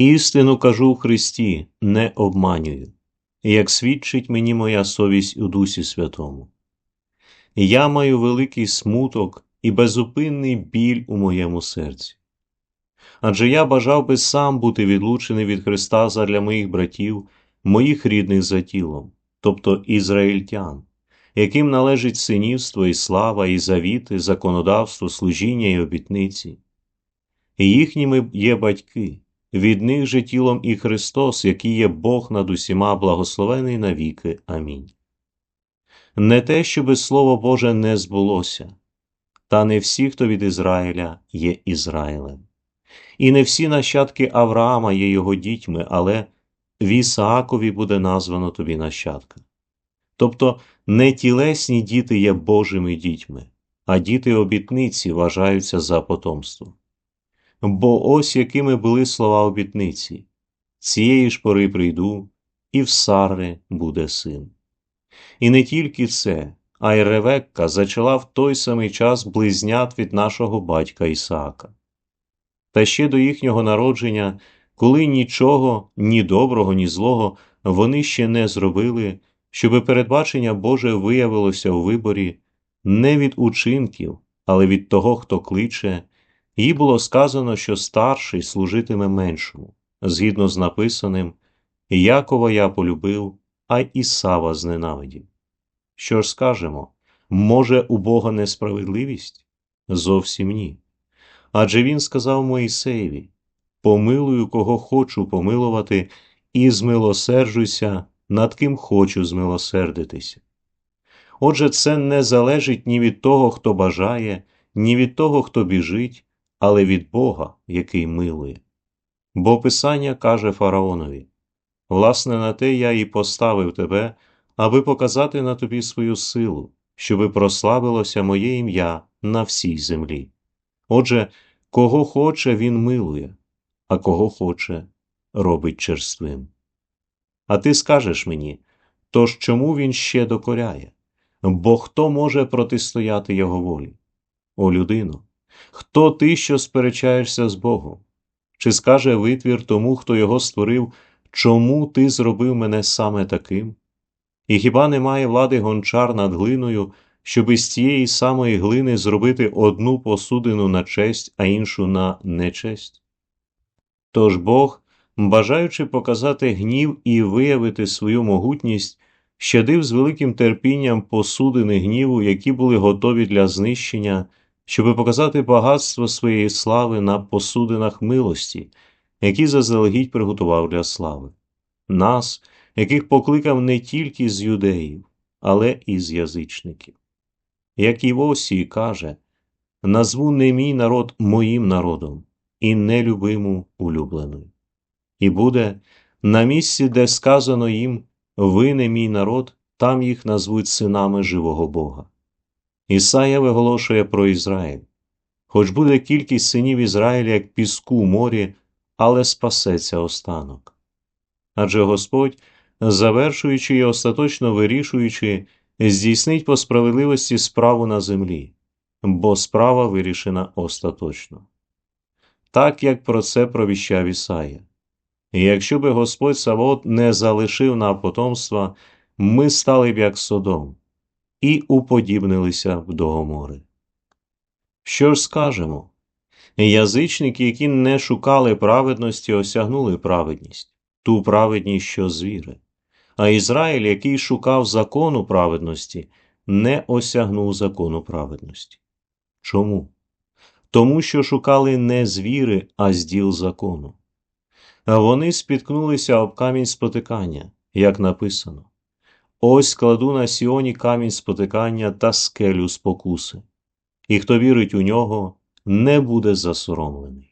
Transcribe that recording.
Істину кажу в Христі, не обманюю, як свідчить мені моя совість у Дусі Святому. Я маю великий смуток і безупинний біль у моєму серці. Адже я бажав би сам бути відлучений від Христа задля моїх братів, моїх рідних за тілом, тобто ізраїльтян, яким належить синівство і слава, і завіти, законодавство, служіння і обітниці. Їхніми є батьки, від них же тілом і Христос, який є Бог над усіма благословений навіки. Амінь. Не те, щоби Слово Боже не збулося, та не всі, хто від Ізраїля, є Ізраїлем. І не всі нащадки Авраама є його дітьми, але в Ісаакові буде названо тобі нащадка. Тобто не тілесні діти є Божими дітьми, а діти обітниці вважаються за потомство. Бо ось якими були слова обітниці цієї ж пори прийду, і в Сари буде син. І не тільки це, а й Ревекка зачала в той самий час близнят від нашого батька Ісаака. Та ще до їхнього народження, коли нічого, ні доброго, ні злого вони ще не зробили, щоби передбачення Боже виявилося у виборі не від учинків, але від того, хто кличе, їй було сказано, що старший служитиме меншому, згідно з написаним Якова я полюбив, а Ісава зненавидів. Що ж скажемо? Може, у Бога несправедливість? Зовсім ні. Адже він сказав Моїсеєві Помилую, кого хочу помилувати, і змилосерджуйся, над ким хочу змилосердитися. Отже, це не залежить ні від того, хто бажає, ні від того, хто біжить, але від Бога, який милує. Бо Писання каже фараонові Власне, на те я і поставив тебе, аби показати на тобі свою силу, щоби прославилося моє ім'я на всій землі. Отже, кого хоче, він милує, а кого хоче, робить черствим. А ти скажеш мені, тож чому він ще докоряє? Бо хто може протистояти його волі? О людино, хто ти, що сперечаєшся з Богом? Чи скаже витвір тому, хто його створив, чому ти зробив мене саме таким? І хіба немає влади гончар над глиною, щоб із цієї самої глини зробити одну посудину на честь, а іншу на нечесть? Тож Бог, бажаючи показати гнів і виявити свою могутність, щадив з великим терпінням посудини гніву, які були готові для знищення, щоби показати багатство своєї слави на посудинах милості, які заздалегідь приготував для слави, нас, яких покликав не тільки з юдеїв, але і з язичників. Як і Восій каже назву не мій народ моїм народом і нелюбиму улюбленою. І буде на місці, де сказано їм ви не мій народ, там їх назвуть синами живого Бога. Ісая виголошує про Ізраїль. Хоч буде кількість синів Ізраїля, як піску в морі, але спасеться останок. Адже Господь, завершуючи і остаточно вирішуючи, здійснить по справедливості справу на землі, бо справа вирішена остаточно. Так як про це провіщав Ісая. І якщо би Господь Савот не залишив на потомства, ми стали б як Содом і уподібнилися в Догомори. Що ж скажемо? Язичники, які не шукали праведності, осягнули праведність, ту праведність, що звіри. А Ізраїль, який шукав закону праведності, не осягнув закону праведності. Чому? Тому що шукали не звіри, а з діл закону. Вони спіткнулися об камінь спотикання, як написано Ось кладу на сіоні камінь спотикання та скелю спокуси, і хто вірить у нього, не буде засоромлений.